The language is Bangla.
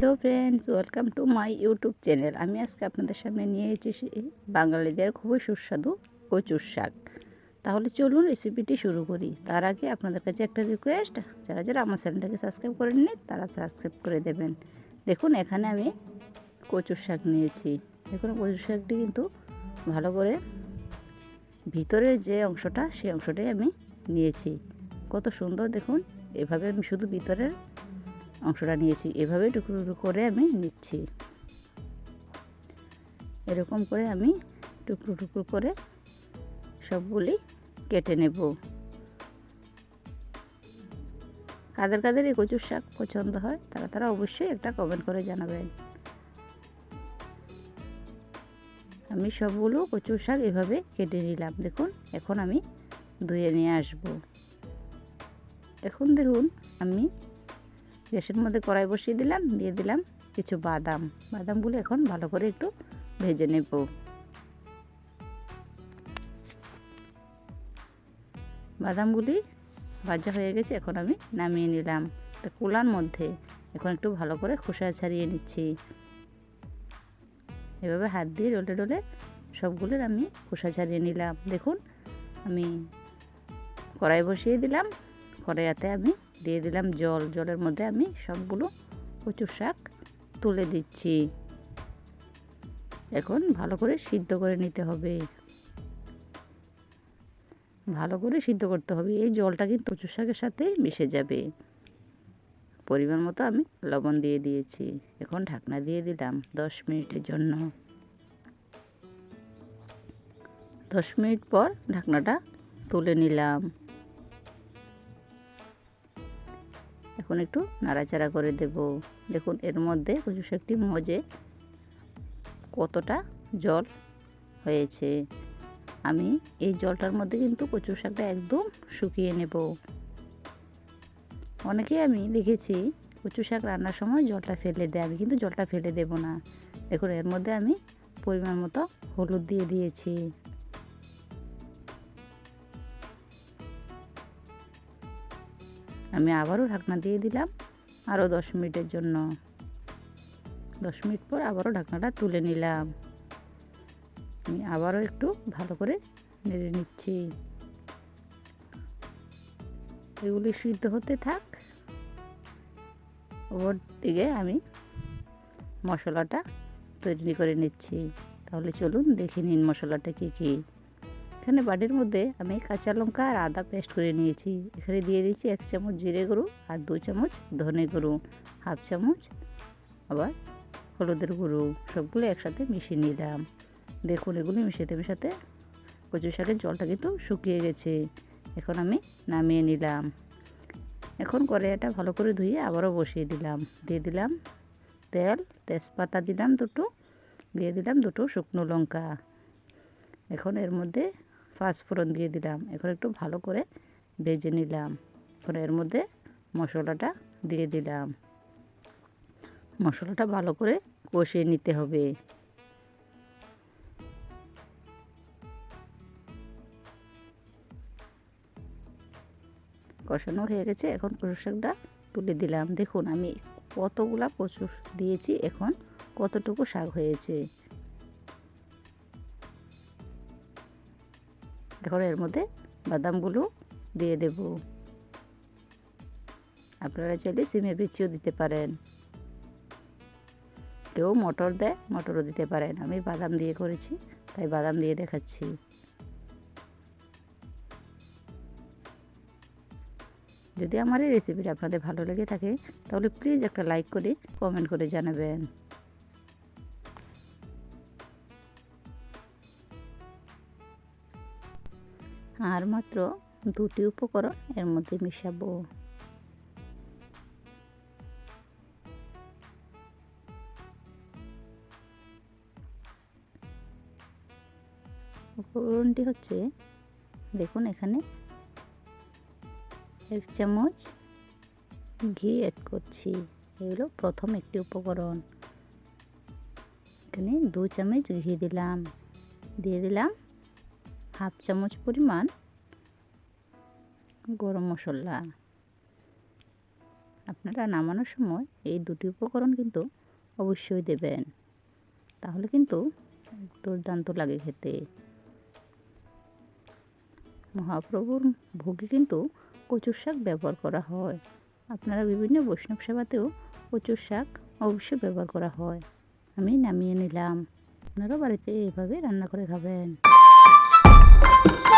Hello friends, welcome to my YouTube channel. আমি আজকে আপনাদের সামনে নিয়ে এসেছি বাঙালিদের খুবই সুস্বাদু কচুর শাক। তাহলে চলুন রেসিপিটি শুরু করি। তার আগে আপনাদের কাছে একটা রিকোয়েস্ট যারা যারা আমার চ্যানেলটাকে সাবস্ক্রাইব করেননি, তারা সাবস্ক্রাইব করে দেবেন। দেখুন, এখানে আমি কচুর শাক নিয়েছি। দেখুন, কচুর শাকটি কিন্তু ভালো করে ভিতরের যে অংশটা, সেই অংশটাই আমি নিয়েছি। কত সুন্দর, দেখুন। এভাবে আমি শুধু ভিতরের অংশটা নিয়েছি। এভাবে টুকরো টুকরো করে আমি নিচ্ছি। এরকম করে আমি টুকরো টুকরো করে সবগুলি কেটে নেব। কাদের কাদের এই কচুর শাক পছন্দ হয়, তারা তারা অবশ্যই একটা কমেন্ট করে জানাবেন। আমি সবগুলো কচুর শাক এভাবে কেটে নিলাম। দেখুন, এখন আমি ধুয়ে নিয়ে আসব। এখন দেখুন, আমি গ্যাসের মধ্যে কড়াই বসিয়ে দিলাম, দিয়ে দিলাম কিছু বাদাম। বাদামগুলো এখন ভালো করে একটু ভেজে নেব। বাদামগুলি ভাজা হয়ে গেছে, এখন আমি নামিয়ে নিলাম। একটা কুলার মধ্যে এখন একটু ভালো করে খোসা ছাড়িয়ে নিচ্ছি। এভাবে হাত দিয়ে ডলে ডলে সবগুলোর আমি খোসা ছাড়িয়ে নিলাম। দেখুন, আমি কড়াই বসিয়ে দিলাম। কড়াইয়াতে আমি দিয়ে দিলাম জল। জলের মধ্যে আমি সবগুলো কচুর শাক তুলে দিচ্ছি। এখন ভালো করে সিদ্ধ করে নিতে হবে। ভালো করে সিদ্ধ করতে হবে। এই জলটা কিন্তু কচুর শাকের সাথে মিশে যাবে। পরিমাণ মতো আমি লবণ দিয়ে দিয়েছি। এখন ঢাকনা দিয়ে দিলাম দশ মিনিটের জন্য। দশ মিনিট পর ঢাকনাটা তুলে নিলাম। এখন একটু নাড়াচাড়া করে দেব। দেখুন, এর মধ্যে কচু শাকটি মজে কতটা জল হয়েছে। আমি এই জলটার মধ্যে কিন্তু কচু শাকটা একদম শুকিয়ে নেব। অনেকে আমি দেখেছি কচু শাক রান্নার সময় জলটা ফেলে দেয়। আমি কিন্তু জলটা ফেলে দেব না। দেখুন, এর মধ্যে আমি পরিমাণ মতো হলুদ দিয়ে দিয়েছি। আমি আবারও ঢাকনা দিয়ে দিলাম। আরও দশ মিনিটের জন্য। দশ মিনিট পর আবারও ঢাকনাটা তুলে নিলাম। আমি আবারও একটু ভালো করে নেড়ে নিচ্ছি। এগুলি সিদ্ধ হতে থাক। ওপর দিকে আমি মশলাটা তৈরি করে নিচ্ছি। তাহলে চলুন দেখে নিন মশলাটা কী কী। এখানে বাটির মধ্যে আমি কাঁচা লঙ্কা আর আদা পেস্ট করে নিয়েছি। এখানে দিয়ে দিয়েছি এক চামচ জিরে গুঁড়ো আর দু চামচ ধনে গুঁড়ো, হাফ চামচ আবার হলুদের গুঁড়ো, সবগুলো একসাথে মিশিয়ে নিলাম। দেখুন, এগুলি মিশাতে মিশাতে কচু শাকের জলটা কিন্তু শুকিয়ে গেছে। এখন আমি নামিয়ে নিলাম। এখন কড়াইটা ভালো করে ধুয়ে আবারও বসিয়ে দিলাম। দিয়ে দিলাম তেল, তেজপাতা দিলাম দুটো, দিয়ে দিলাম দুটো শুকনো লঙ্কা। এখন এর মধ্যে পাঁচফোড়ন দিয়ে দিলাম। এখন একটু ভালো করে ভেজে নিলাম। এখন এর মধ্যে মশলাটা দিয়ে দিলাম। মশলাটা ভালো করে কষিয়ে নিতে হবে। কষানো হয়ে গেছে। এখন কচু শাকটা তুলে দিলাম। দেখুন, আমি কতগুলা কচু দিয়েছি। এখন কতটুকু শাক হয়েছে? এখন এর মধ্যে বাদামগুলো দিয়ে দেব। আপনারা চাইলে সিমের বিচিও দিতে পারেন। কেউ মটর দেয়, মটরও দিতে পারেন। আমি বাদাম দিয়ে করেছি, তাই বাদাম দিয়ে দেখাচ্ছি। যদি আমার এই রেসিপিটা আপনাদের ভালো লেগে থাকে, তাহলে প্লিজ একটা লাইক করে কমেন্ট করে জানাবেন। আর মাত্র দুটি উপকরণ এর মধ্যে মিশাবো। উপকরণটি হচ্ছে, দেখুন এখানে, এক চামচ ঘি অ্যাড করছি। এগুলো প্রথম একটি উপকরণ। এখানে দু চামচ ঘি দিলাম। দিয়ে দিলাম হাফ চামচ পরিমাণ গরম মশলা। আপনারা নামানোর সময় এই দুটি উপকরণ কিন্তু অবশ্যই দেবেন। তাহলে কিন্তু দুর্দান্ত লাগে খেতে। মহাপ্রভুর ভোগে কিন্তু কচুর শাক ব্যবহার করা হয়। আপনারা বিভিন্ন বৈষ্ণব সেবাতেও কচুর শাক অবশ্যই ব্যবহার করা হয়। আমি নামিয়ে নিলাম। আপনারাও বাড়িতে এইভাবে রান্না করে খাবেন। Woo!